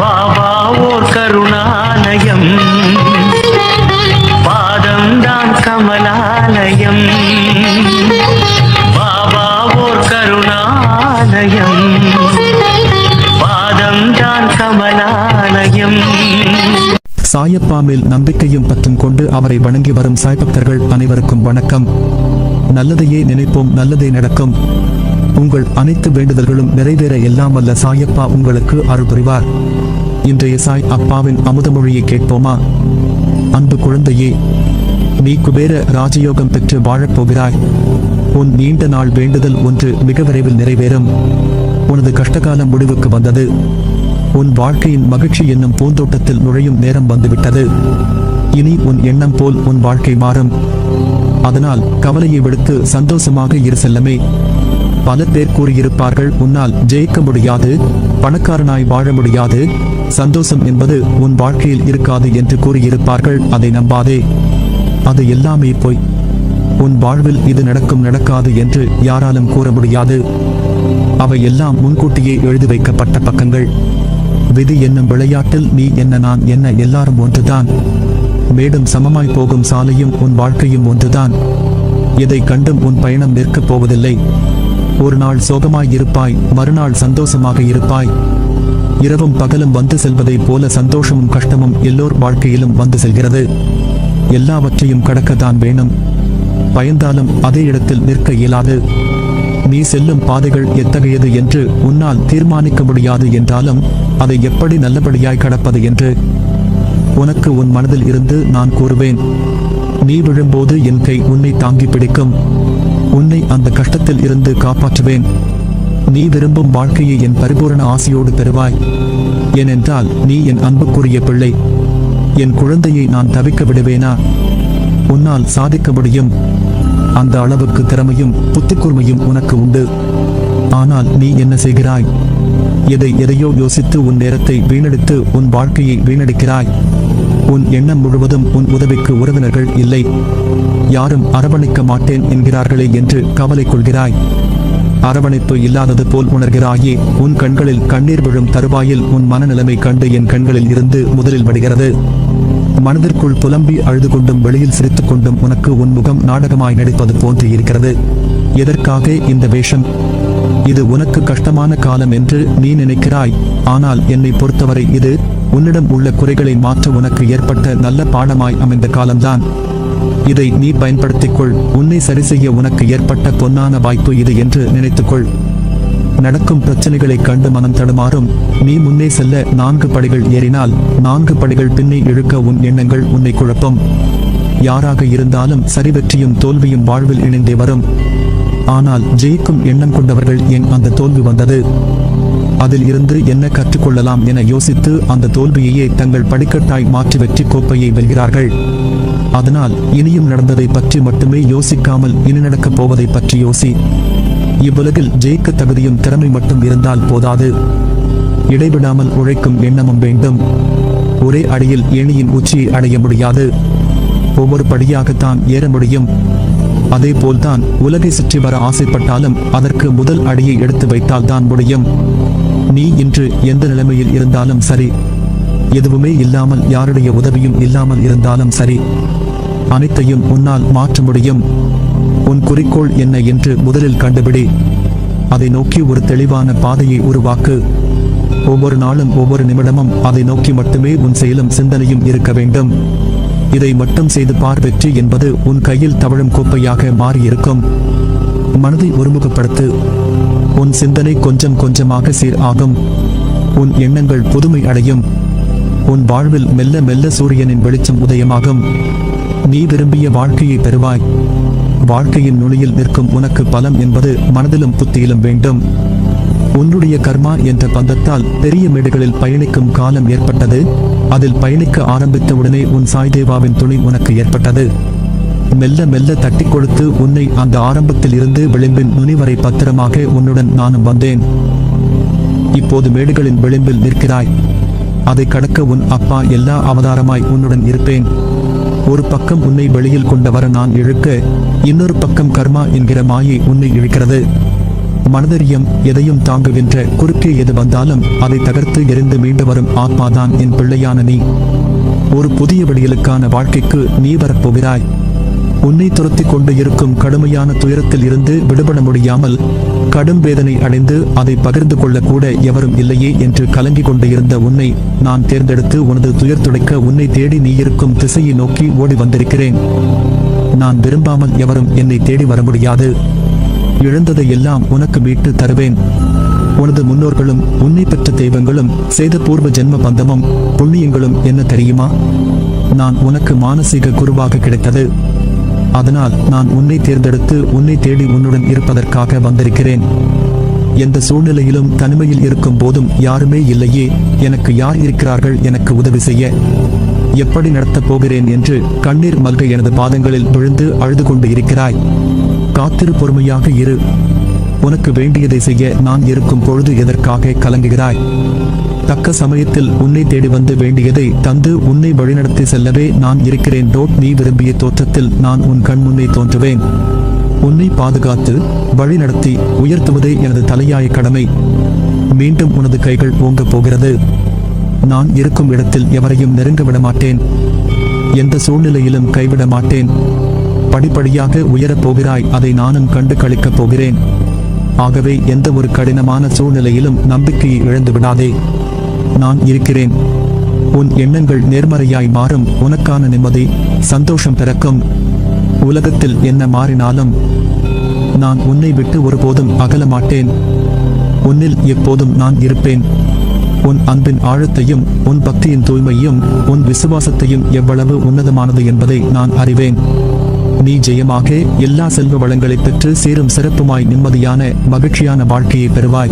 பாபா ஓர் கருணாலயம். பாதம்தான் கமலாலயம். பாபா ஓர் கருணாலயம். பாதம்தான் கமலாலயம். சாயப்பா மேல் நம்பிக்கையும் பற்றும் கொண்டு அவரை வணங்கி வரும் சாய் பக்தர்கள் அனைவருக்கும் வணக்கம். நல்லதையே நினைப்போம் நல்லதே நடக்கும். உங்கள் அனைத்து வேண்டுதல்களும் நிறைவேற எல்லாம் வல்ல சாயப்பா உங்களுக்கு அருள் புரிவார் இன்றைய சாய் அப்பாவின் அமுதமொழியை கேட்போமா? அன்பு குழந்தையே நீ குபேர ராஜயோகம் பெற்று வாழப் போகிறாய் உன் நீண்ட நாள் வேண்டுதல் ஒன்று மிக விரைவில் நிறைவேறும். உனது கஷ்டகால முடிவுக்கு வந்தது. உன் வாழ்க்கையின் மகிழ்ச்சி என்னும் பூந்தோட்டத்தில் நுழையும் நேரம் வந்துவிட்டது. இனி உன் எண்ணம் போல் உன் வாழ்க்கை மாறும். அதனால் கவலையை விடுத்து சந்தோஷமாக இரு செல்லமே. பல பேர் கூறியிருப்பார்கள் உன்னால் ஜெயிக்க முடியாது பணக்காரனாய் வாழ முடியாது சந்தோஷம் என்பது உன் வாழ்க்கையில் இருக்காது என்று கூறியிருப்பார்கள். அதை நம்பாதே. அது எல்லாமே போய். உன் வாழ்வில் இது நடக்கும் நடக்காது என்று யாராலும் கூற முடியாது. அவை எல்லாம் முன்கூட்டியே எழுதி வைக்கப்பட்ட பக்கங்கள். விதி என்னும் விளையாட்டில் நீ என்ன நான் என்ன எல்லாரும் ஒன்றுதான். மேடும் சமமாய் போகும் சாலையும் உன் வாழ்க்கையும் ஒன்றுதான். எதை கண்டும் உன் பயணம் நிற்கப் போவதில்லை. ஒரு நாள் சோகமாய் இருப்பாய் மறுநாள் சந்தோஷமாக இருப்பாய். இரவும் பகலும் வந்து செல்வதைப் போல சந்தோஷமும் கஷ்டமும் எல்லோர் வாழ்க்கையிலும் வந்து செல்கிறது. எல்லாவற்றையும் கடக்கத்தான் வேணும். பயந்தாலும் அதே இடத்தில் நிற்க இயலாது. நீ செல்லும் பாதைகள் எத்தகையது என்று உன்னால் தீர்மானிக்க முடியாது என்றாலும் அதை எப்படி நல்லபடியாய் கடப்பது என்று உனக்கு உன் மனதில் இருந்து நான் கூறுவேன். நீ விழும்போது என் கை உன்னை தாங்கி பிடிக்கும். உன்னை அந்த கஷ்டத்தில் இருந்து காப்பாற்றுவேன். நீ விரும்பும் வாழ்க்கையை என் பரிபூரண ஆசையோடு பெறுவாய் ஏனென்றால் நீ என் அன்புக்குரிய பிள்ளை. என் குழந்தையை நான் தவிக்க விடுவேனா? உன்னால் சாதிக்க முடியும். அந்த அளவுக்கு திறமையும் புத்திக்கூர்மையும் உனக்கு உண்டு. ஆனால் நீ என்ன செய்கிறாய்? எதை எதையோ யோசித்து உன் நேரத்தை வீணடித்து உன் வாழ்க்கையை வீணடிக்கிறாய். உன் எண்ணம் முழுவதும் உன் உதவிக்கு உறவினர்கள் இல்லை. யாரும் அரவணைக்க மாட்டேன் என்கிறார்களே என்று கவலை கொள்கிறாய். அரவணைப்பு இல்லாதது போல் உணர்கிறாயே உன் கண்களில் கண்ணீர் விழும் தருவாயில் உன் மனநிலைமை கண்டு என் கண்களில் இருந்து முதலில் வடிகிறது. மனதிற்குள் புலம்பி அழுது கொண்டும் வெளியில் சிரித்துக் கொண்டும் உனக்கு உன் முகம் நாடகமாய் நடிப்பது போன்று இருக்கிறது. எதற்காக இந்த வேஷம்? இது உனக்கு கஷ்டமான காலம் என்று நீ நினைக்கிறாய். ஆனால் என்னை பொறுத்தவரை இது உன்னிடம் உள்ள குறைகளை மாற்ற உனக்கு ஏற்பட்ட நல்ல பாடமாய் அமைந்த காலம்தான். இதை நீ பயன்படுத்திக் உன்னை சரி செய்ய உனக்கு ஏற்பட்ட பொன்னான வாய்ப்பு இது என்று நினைத்துக்கொள். நடக்கும் பிரச்சனைகளை கண்டு மனம் தடுமாறும். நீ முன்னே செல்ல நான்கு படிகள் ஏறினால் நான்கு படிகள் பின்னே இழுக்க உன் எண்ணங்கள் உன்னை குழப்பும். யாராக இருந்தாலும் சரி வெற்றியும் தோல்வியும் வாழ்வில் இணைந்தே வரும். ஆனால் ஜெயிக்கும் எண்ணம் கொண்டவர்கள் என் அந்த தோல்வி வந்தது? அதில் இருந்து என்ன கற்றுக்கொள்ளலாம் என யோசித்து அந்த தோல்வியையே தங்கள் படிக்கட்டாய் மாற்றி வெற்றி கோப்பையை வெல்கிறார்கள். அதனால் இனியும் நடந்ததை பற்றி மட்டுமே யோசிக்காமல் இனி நடக்கப் போவதை பற்றி யோசி. இவ்வுலகில் ஜெயிக்க தகுதியும் திறமை மட்டும் இருந்தால் போதாது. இடைவிடாமல் உழைக்கும் எண்ணமும் வேண்டும். ஒரே அடியில் ஏணியின் உச்சியை அடைய முடியாது. ஒவ்வொரு படியாகத்தான் ஏற முடியும். அதே போல்தான் உலகை சுற்றி வர ஆசைப்பட்டாலும் அதற்கு முதல் அடியை எடுத்து வைத்தால் தான் முடியும். நீ இன்று எந்த நிலைமையில் இருந்தாலும் சரி. எதுவுமே இல்லாமல் யாருடைய உதவியும் இல்லாமல் இருந்தாலும் சரி. அனைத்தையும் உன்னால் மாற்ற முடியும். உன் குறிக்கோள் என்ன என்று முதலில் கண்டுபிடி. அதை நோக்கி ஒரு தெளிவான பாதையை உருவாக்கு. ஒவ்வொரு நாளும் ஒவ்வொரு நிமிடமும் அதை நோக்கி மட்டுமே உன் செயலும் சிந்தனையும் இருக்க வேண்டும். இதை மட்டும் செய்து பார் வெற்றி என்பது உன் கையில் தவழும் கோப்பையாக மாறியிருக்கும். மனதை ஒருமுகப்படுத்து. உன் சிந்தனை கொஞ்சம் கொஞ்சமாக சீர் ஆகும். உன் எண்ணங்கள் புதுமை அடையும். உன் வாழ்வில் மெல்ல மெல்ல சூரியனின் வெளிச்சம் உதயமாகும். நீ விரும்பிய வாழ்க்கையை பெறுவாய். வாழ்க்கையின் நுனியில் நிற்கும் உனக்கு பலம் என்பது மனதிலும் புத்தியிலும் வேண்டும். உன்னுடைய கர்மா என்ற பந்தத்தால் பெரிய மேடுகளில் பயணிக்கும் காலம் ஏற்பட்டது. அதில் பயணிக்க ஆரம்பித்த உடனே உன் சாய்தேவாவின் துணை உனக்கு ஏற்பட்டது. மெல்ல மெல்ல தட்டி கொடுத்து உன்னை அந்த ஆரம்பத்தில் இருந்து விளிம்பின் நுனி வரை பத்திரமாக உன்னுடன் நானும் வந்தேன். இப்போது மேடுகளின் விளிம்பில் நிற்கிறாய். அதை கடக்க உன் அப்பா எல்லா அவதாரமாய் உன்னுடன் இருப்பேன். ஒரு பக்கம் உன்னை வெளியில் கொண்டு வர நான் இழுக்க இன்னொரு பக்கம் கர்மா என்கிற மாயை உன்னை இழுக்கிறது. மனதறியம் எதையும் தாங்குகின்ற குறுக்கே எது வந்தாலும் அதை தகர்த்து எரிந்து மீண்டு வரும் ஆத்மாதான் என் பிள்ளையான நீ. ஒரு புதிய வெளியலுக்கான வாழ்க்கைக்கு நீ வரப்போகிறாய். உன்னை துரத்தி கொண்டு இருக்கும் கடுமையான துயரத்தில் இருந்து விடுபட முடியாமல் கடும் வேதனை அடைந்து அதை பகிர்ந்து கொள்ளக்கூட எவரும் இல்லையே என்று கலங்கிக் கொண்டு இருந்த உன்னை நான் தேர்ந்தெடுத்து உனது துயர் துடைக்க உன்னை தேடி நீ இருக்கும் திசையை நோக்கி ஓடி வந்திருக்கிறேன். நான் விரும்பாமல் எவரும் என்னை தேடி வர முடியாது. இழந்ததை எல்லாம் உனக்கு மீட்டு தருவேன். உனது முன்னோர்களும் உன்னை பெற்ற தெய்வங்களும் செய்த பூர்வ ஜென்ம பந்தமும் புண்ணியங்களும் என்ன தெரியுமா? நான் உனக்கு மானசீக குருவாக கிடைத்தது. அதனால் நான் உன்னை தேர்ந்தெடுத்து உன்னை தேடி உன்னுடன் இருப்பதற்காக வந்திருக்கிறேன். எந்த சூழ்நிலையிலும் தனிமையில் இருக்கும் போதும் யாருமே இல்லையே. எனக்கு யார் இருக்கிறார்கள் எனக்கு உதவி செய்ய. எப்படி நடத்தப் போகிறேன் என்று கண்ணீர் மல்க எனது பாதங்களில் விழுந்து அழுது கொண்டு இருக்கிறாய். காத்திரு பொறுமையாக இரு. உனக்கு வேண்டியதை செய்ய நான் இருக்கும் பொழுது எதற்காக கலங்குகிறாய்? தக்க சமயத்தில் உன்னை தேடி வந்து வேண்டியதை தந்து உன்னை வழிநடத்தி செல்லவே நான் இருக்கிறேன். டோட் நீ விரும்பிய தோற்றத்தில் நான் உன் கண் முன்னே தோன்றுவேன். உன்னை பாதுகாத்து வழிநடத்தி உயர்த்துவதே எனது தலையாய கடமை. மீண்டும் உனது கைகள் ஓங்கப் போகிறது. நான் இருக்கும் இடத்தில் எவரையும் நெருங்க விட மாட்டேன். எந்த சூழ்நிலையிலும் கைவிட மாட்டேன். படிப்படியாக உயரப் போகிறாய் அதை நானும் கண்டு கழிக்கப் போகிறேன். ஆகவே எந்த ஒரு கடினமான சூழ்நிலையிலும் நம்பிக்கையை இழந்து விடாதே. நான் இருக்கிறேன். உன் எண்ணங்கள் நேர்மறையாய் மாறும். உனக்கான நிம்மதி சந்தோஷம் பிறக்கும். உலகத்தில் என்ன மாறினாலும் நான் உன்னை விட்டு ஒருபோதும் அகல மாட்டேன். உன்னில் எப்போதும் நான் இருப்பேன். உன் அன்பின் ஆழத்தையும் உன் பக்தியின் தூய்மையும் உன் விசுவாசத்தையும் எவ்வளவு உன்னதமானது என்பதை நான் அறிவேன். நீ ஜெயமாக எல்லா செல்வ வளங்களை பெற்று சேரும் சிறப்புமாய் நிம்மதியான மகிழ்ச்சியான வாழ்க்கையை பெறுவாய்.